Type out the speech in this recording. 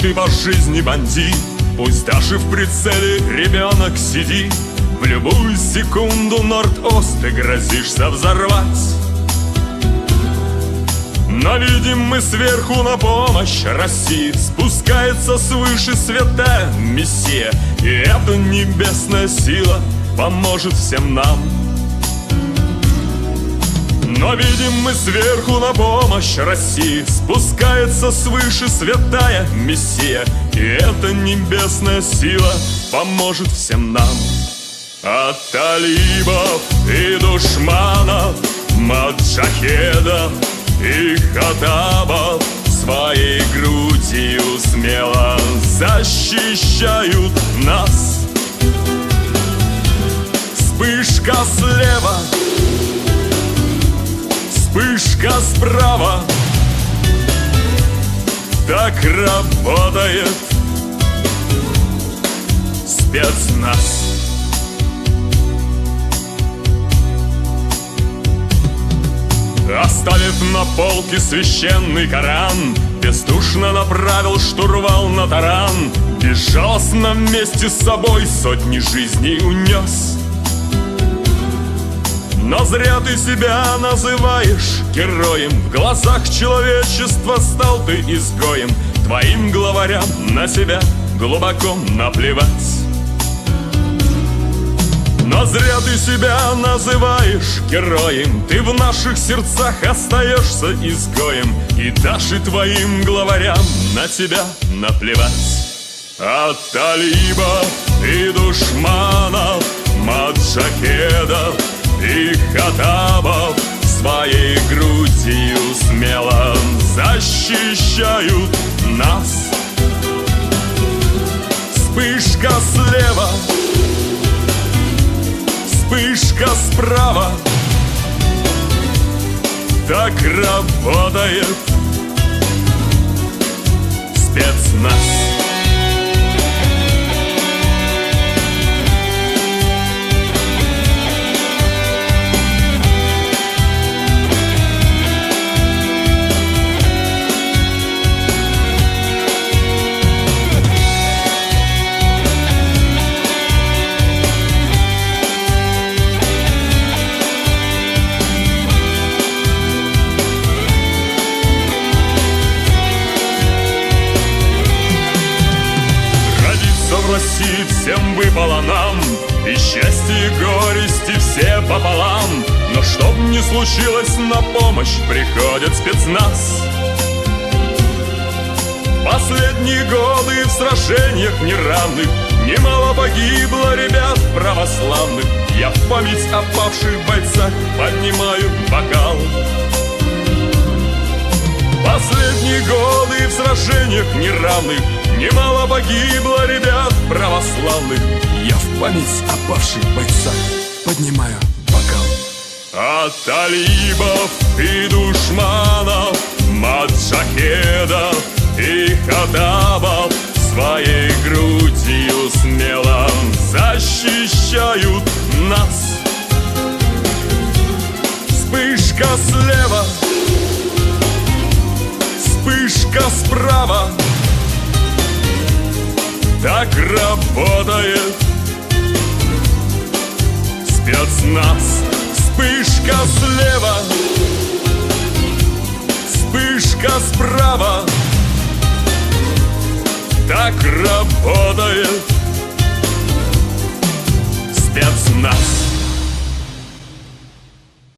ты по жизни бандит Пусть даже в прицеле ребенок сидит В любую секунду Норд-Ост ты грозишься взорвать. Но видим мы сверху на помощь России. Спускается свыше святая Мессия И эта небесная сила поможет всем нам но видим мы сверху на помощь России. Спускается свыше святая Мессия. И эта небесная сила поможет всем нам. От талибов и душманов Маджахедов и хатабов Своей грудью смело защищают нас. Вспышка слева Вспышка справа Так работает. Спецназ. Оставив на полке священный Коран Бездушно направил штурвал на таран Безжалостно вместе с собой сотни жизней унес зря ты себя называешь героем. В глазах человечества стал ты изгоем. Твоим главарям на себя глубоко наплевать. Но зря ты себя называешь героем. Ты в наших сердцах остаешься изгоем. И даже твоим главарям на тебя наплевать. От талибов и душманов Маджахедов и хатабов Своей грудью смело защищают нас. Вспышка слева вспышка справа. Так работает спецназ России всем выпало нам И счастье и горести все пополам. Но чтоб не случилось, на помощь приходит спецназ. Последние годы в сражениях неравных Немало погибло ребят православных. Я в память о павших бойцах поднимаю бокал. Последние годы в сражениях неравных Немало погибло ребят православных. Я в память о павших бойцах поднимаю бокал. От талибов и душманов Маджахедов и хадабов Своей грудью смело защищают нас. Вспышка слева Вспышка справа так работает. Спецназ. Вспышка слева, вспышка справа. Так работает. Спецназ